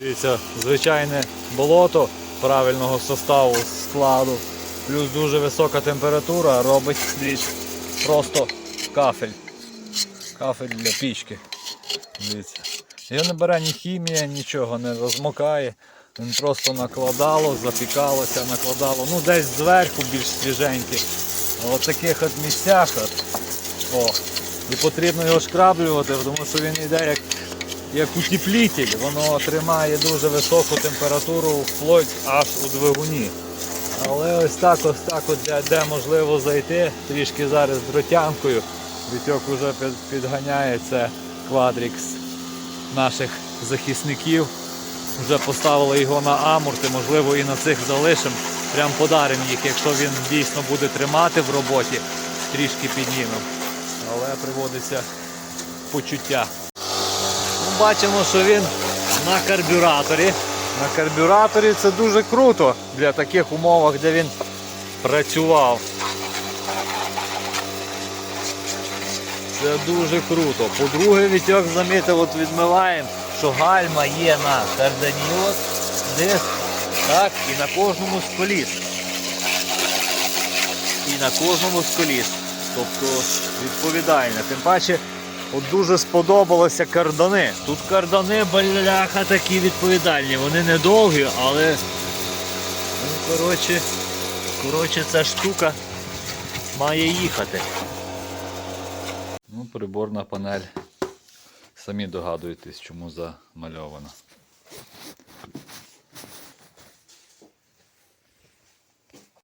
Дивіться, звичайне болото правильного составу складу. Плюс дуже висока температура робить дивіться, просто кафель. Кафель для пічки. Дивіться. Його не бере ні хімія, нічого не розмокає. Він просто накладало, запікалося, накладало. Ну десь зверху більш свіженькі. А от таких от місцях. От, о, і потрібно його шкраблювати, тому що він йде як, як утеплитель. Воно тримає дуже високу температуру вплоть аж у двигуні. Але ось так, ось так, от, де, де можливо зайти, трішки зараз дротянкою. Вітьок вже під, підганяє це квадрікс наших захисників. Вже поставили його на амурти, можливо і на цих залишимо. Прям подаримо їх, якщо він дійсно буде тримати в роботі, трішки піднімемо. Але приводиться почуття. Бачимо, що він на карбюраторі. На карбюраторі це дуже круто для таких умовах, де він працював. Це дуже круто. По-друге, Вітьок замітив, от відмиваємо, що гальма є на кардані, от, диск, так, і на кожному з коліс. І на кожному з коліс. Тобто відповідально. Тим паче, от дуже сподобалося кардани. Тут кардани, бляха, такі відповідальні. Вони недовгі, але ну, коротше, коротше, ця штука має їхати. Ну, приборна панель. Самі догадуєтесь, чому замальована.